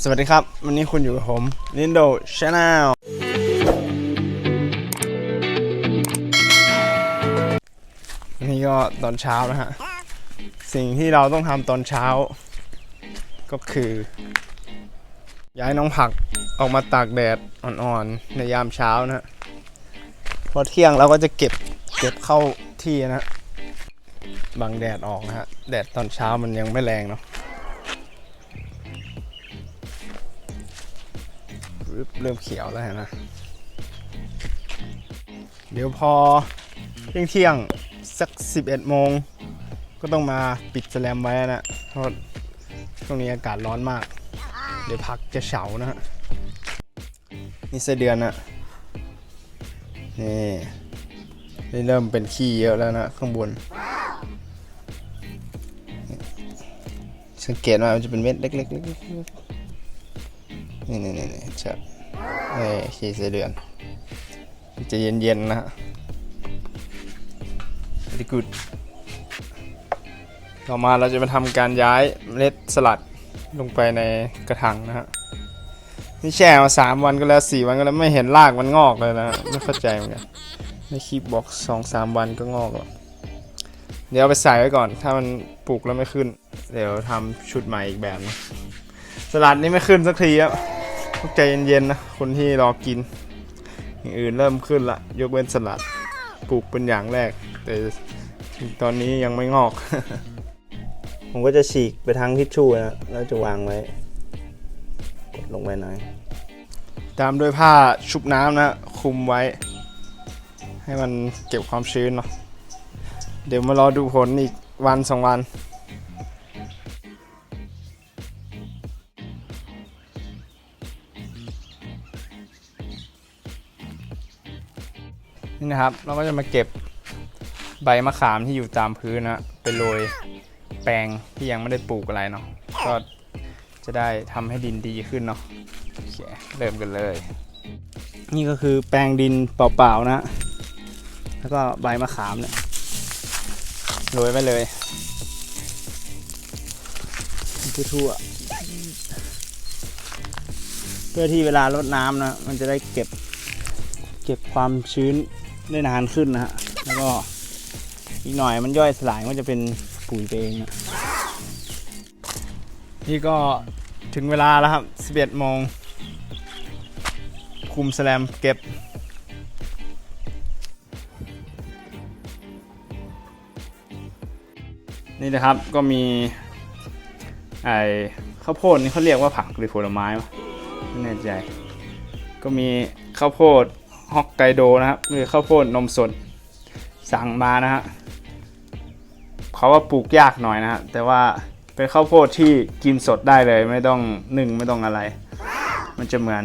สวัสดีครับ วันนี้คุณอยู่กับผม Lindo Channel วันนี้ก็ตอนเช้านะฮะ สิ่งที่เราต้องทำตอนเช้า ก็คือ ย้ายน้องผักออกมาตากแดดอ่อนๆ ในยามเช้านะฮะพอเที่ยงเราก็จะเก็บเก็บเข้าที่นะฮะบังแดดออกนะฮะ แดดตอนเช้ามันยังไม่แรงเนาะ เริ่มเขียวแล้วนไหมเดี๋ยวพอเที่ยงเที่ยงๆสัก 11 โมง ก็ต้องมาปิดแสลมไว้นะเพราะช่วงนี้อากาศร้อนมาก เดี๋ยวพักจะเฉานะฮะนี่ไส้เดือนอะนี่นี่เริ่มเป็นขี้เยอะแล้วนะข้างบน สังเกตว่ามันจะเป็นเม็ดเล็กๆๆๆ นี่นี่นี่จะเอ้ยขี้ไส้เดือนจะเย็นๆนะฮะ very good ต่อมาเราจะมาทำการย้ายเมล็ดสลัดลงไปในกระถางนะฮะนี่แช่มาสามวันก็แล้วสี่วันก็แล้วไม่เห็นรากมันงอกเลยนะฮะไม่เข้าใจเหมือนกันในคลิปบอกสองสามวันก็งอกแล้วเดี๋ยวเอาไปใส่ไว้ก่อน ถ้ามันปลูกแล้วไม่ขึ้น เดี๋ยวทำชุดใหม่อีกแบบนะ สลัดนี่ไม่ขึ้นสักทีครับต้องใจเย็นๆนะคนที่รอกิน อย่างอื่นเริ่มขึ้นละยกเว้นสลัดปลูกเป็นอย่างแรก แต่ตอนนี้ยังไม่งอก ผมก็จะฉีกไปทางทิชชู่นะแล้วจะวางไว้ กดลงไปหน่อย ตามด้วยผ้าชุบน้ำนะคลุมไว้ ให้มันเก็บความชื้นเนาะเดี๋ยวมารอดูผลอีกวันสองวัน นี่นะครับเราก็จะมาเก็บใบมะขามที่อยู่ตามพื้นนะไปโรยแปลงที่ยังไม่ได้ปลูกอะไรเนาะก็จะได้ทำให้ดินดีขึ้นเนาะโอเคเริ่มกันเลย นี่ก็คือแปลงดินเปล่าๆนะ แล้วก็ใบมะขามเนี่ยโรยไปเลยทั่วเพื่อที่เวลารดน้ำนะมันจะได้เก็บเก็บความชื้น ได้นานขึ้นนะฮะ แล้วก็อีกหน่อยมันย่อยสลายมันจะเป็นปุ๋ยไปเองนะนี่ก็ถึงเวลาแล้วครับ 11โมง คุมแสลมเก็บนี่นะครับก็มีไอ้ข้าวโพดนี่เขาเรียกว่าผักหรือผลไม้วะไม่แน่ใจ ก็มีข้าวโพด ฮอกไกโดนะครับหรือข้าวโพดนมสดสั่งมานะฮะเขาว่าปลูกยากหน่อยนะฮะแต่ว่าเป็นข้าวโพดที่กินสดได้เลย ไม่ต้องนึ่งไม่ต้องอะไร มันจะเหมือน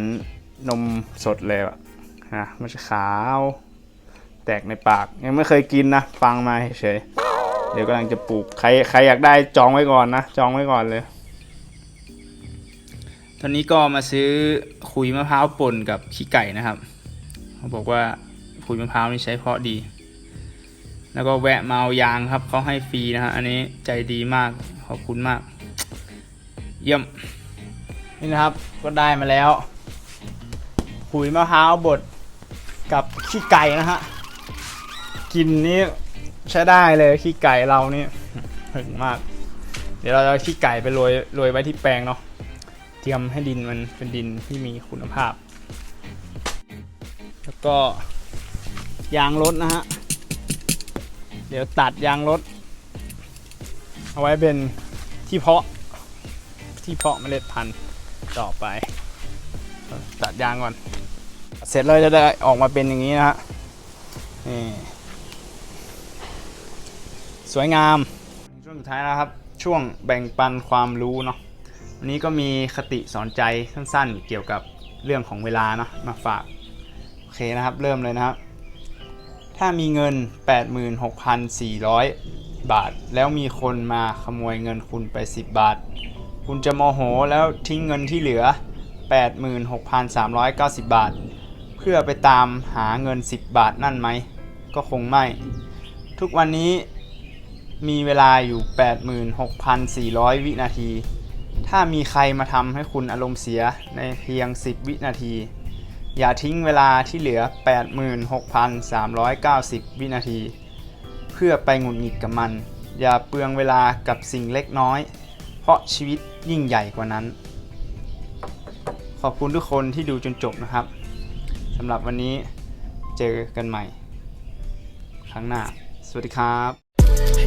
นมสดเลยอะนะมันจะขาว แตกในปาก ยังไม่เคยกินนะ ฟังมาเฉยเดี๋ยวกำลังจะปลูกใครใครอยากได้จองไว้ก่อนนะ จองไว้ก่อนเลย ตอนนี้ก็มาซื้อขุยมะพร้าวป่นกับขี้ไก่นะครับ เขาบอกว่าขุยมะพร้าวนี่ใช้เพาะดี แล้วก็แวะมาเอายางครับเขาให้ฟรีนะฮะอันนี้ใจดีมากขอบคุณมาก เยี่ยมนี่นะครับก็ได้มาแล้วขุยมะพร้าวบดกับขี้ไก่นะฮะกินนี้ใช้ได้เลยขี้ไก่เรานี่ถึงมาก เดี๋ยวเราจะขี้ไก่ไปโรยโรยไว้ที่แปลงเนาะเตรียมให้ดินมันเป็นดินที่มีคุณภาพ ก็ยางรถนะฮะ เดี๋ยวตัดยางรถ เอาไว้เป็นที่เพาะ ที่เพาะเมล็ดพันธุ์ต่อไป ตัดยางก่อน เสร็จแล้วจะได้ออกมาเป็นอย่างนี้นะฮะ นี่ สวยงาม ช่วงสุดท้ายแล้วครับ ช่วงแบ่งปันความรู้เนาะวันนี้ก็มีคติสอนใจสั้นๆ เกี่ยวกับเรื่องของเวลาเนาะมาฝาก อเคนะครับ เริ่มเลยนะครับ ถ้ามีเงิน 86,400 บาท แล้วมีคนมาขโมยเงินคุณไป 10 บาท คุณจะโมโหแล้วทิ้งเงินที่เหลือ 86,390 บาท เพื่อไปตามหาเงิน 10 บาทนั่นไหม ก็คงไม่ ทุกวันนี้มีเวลาอยู่ 86,400 วินาที ถ้ามีใครมาทำให้คุณอารมณ์เสียในเพียง 10 วินาที อย่าทิ้งเวลาที่เหลือ 86,390 วินาที เพื่อไปหงุดหงิดกับมัน อย่าเปลืองเวลากับสิ่งเล็กน้อย เพราะชีวิตยิ่งใหญ่กว่านั้น ขอบคุณทุกคนที่ดูจนจบนะครับสำหรับวันนี้เจอกันใหม่ ครั้งหน้า สวัสดีครับ